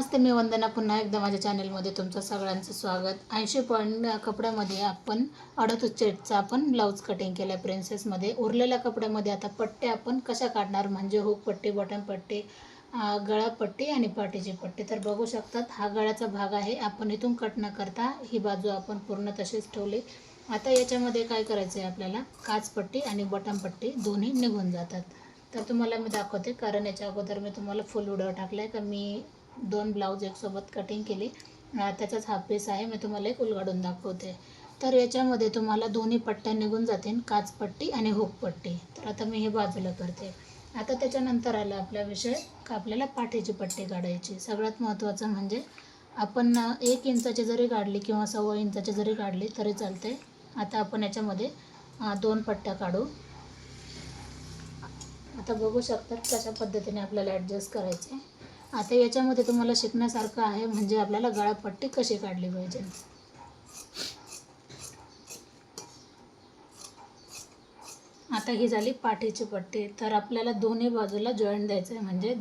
नमस्ते मी वंदना पुन्हा एकदा माझ्या चॅनलमध्ये तुमचं सगळ्यांचं स्वागत. ऐंशी पॉईंट कपड्यामध्ये आपण अडतीस चेटचा आपण ब्लाऊज कटिंग केलं आहे प्रिन्सेसमध्ये उरलेल्या कपड्यामध्ये आता पट्टे आपण कशा काढणार? म्हणजे हुक पट्टी बटन पट्टी गळापट्टी आणि पाठीची पट्टी. तर बघू शकतात हा गळ्याचा भाग आहे. आपण इथून कट न करता ही बाजू आपण पूर्ण तशीच ठेवली. आता याच्यामध्ये काय करायचं आहे आपल्याला काचपट्टी आणि बटन पट्टी दोन्ही निघून जातात. तर तुम्हाला मी दाखवते कारण याच्या अगोदर मी तुम्हाला फुल व्हिडिओ टाकला आहे का मी दोन ब्लाऊज एकसोबत कटिंग केली. त्याचाच हा पीस आहे. मी तुम्हाला एक उलगडून दाखवते. तर याच्यामध्ये तुम्हाला दोन्ही पट्ट्या निघून जातील. काचपट्टी आणि हुकपट्टी. तर आता मी हे बाजूला करते. आता त्याच्यानंतर आला आपला विषय का आपल्याला पाठीची पट्टी काढायची. सगळ्यात महत्त्वाचं म्हणजे आपण एक इंचाची जरी काढली किंवा सव्वा इंचाची जरी काढली तरी चालते आता आपण याच्यामध्ये दोन पट्ट्या काढू. आता बघू शकतात कशा पद्धतीने आपल्याला ॲडजस्ट करायचे. आता याच्यामध्ये तुम्हाला शिकण्यासारखं आहे म्हणजे आपल्याला गळापट्टी कशी काढली पाहिजे? आता ही झाली पाठीची पट्टी. तर आपल्याला दोन्ही बाजूला जॉईंट द्यायचं आहे म्हणजे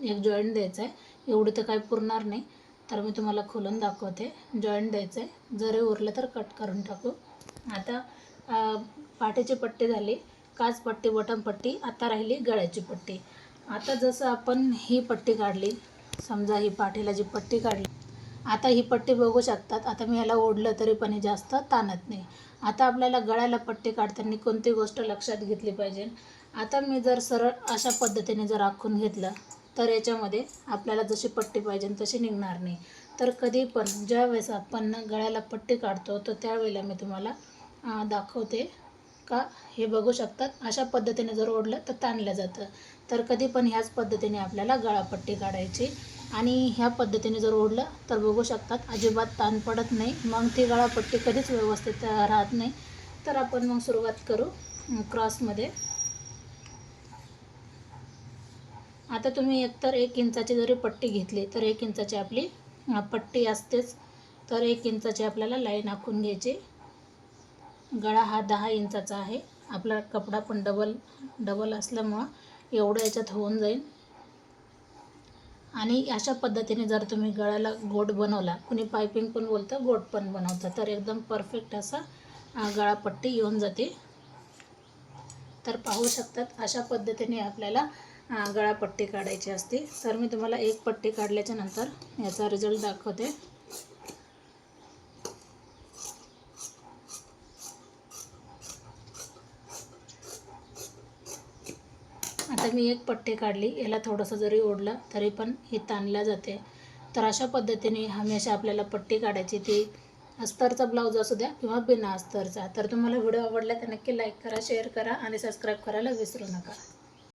एक जॉईंट द्यायचं आहे एवढी तर काही पुरणार नाही. तर मी तुम्हाला खोलून दाखवते. जॉईंट द्यायचं आहे जरी उरलं तर कट करून टाकू. आता पाठीची पट्टी झाली. काच पट्टी बटन पट्टी आता राहिली गळ्याची पट्टी. आता जसं आपण ही पट्टी काढली समजा ही पाठीला जी पट्टी काढली आता ही पट्टी बघू शकतात. आता मी याला ओढलं तरी पण जास्त ताणत नाही. आता आपल्याला गळ्याला पट्टी काढताना कोणती गोष्ट लक्षात घेतली पाहिजे? आता मी जर सरळ अशा पद्धतीने जर आखून घेतलं तर याच्यामध्ये आपल्याला जशी पट्टी पाहिजे तशी निघणार नाही. तर कधी पण ज्यावेळेस आपण गळ्याला पट्टी काढतो तर त्यावेळेला मी तुम्हाला दाखवते. का हे बघू शकतात. अशा पद्धतीने जर ओढलं तर ताणलं जातं. तर कधी पण ह्याच पद्धतीने आपल्याला गळापट्टी काढायची. आणि ह्या पद्धतीने जर ओढलं तर बघू शकतात अजिबात ताण पडत नाही. मग ती गळापट्टी कधीच व्यवस्थित राहत नाही. तर आपण मग सुरुवात करू क्रॉसमध्ये. आता तुम्ही एकतर एक इंचाची जरी पट्टी घेतली तर एक इंचाची आपली पट्टी असतेच. तर एक इंचाची आपल्याला लाईन आखून घ्यायची. गळा हा दहा इंचाचा आहे. आपला कपडा पण डबल डबल असल्यामुळं एवढं याच्यात होऊन जाईल. आणि अशा पद्धतीने जर तुम्ही गळ्याला गोट बनवला कुणी पायपिंग पण बोलतं गोट पण बनवतं तर एकदम परफेक्ट असा गळापट्टी येऊन जाते. तर पाहू शकतात अशा पद्धतीने आपल्याला गळापट्टी काढायची असते. तर मी तुम्हाला एक पट्टी काढल्याच्या नंतर याचा रिझल्ट दाखवते. आता मी एक पट्टी काढली याला थोडंसं जरी ओढलं तरी पण ही ताणल्या जाते. तर अशा पद्धतीने हमेशा आपल्याला पट्टी काढायची. ती अस्तरचा ब्लाऊज असू द्या किंवा बिना अस्तरचा. तर तुम्हाला व्हिडिओ आवडला तर नक्की लाईक करा शेअर करा आणि सबस्क्राईब करायला विसरू नका.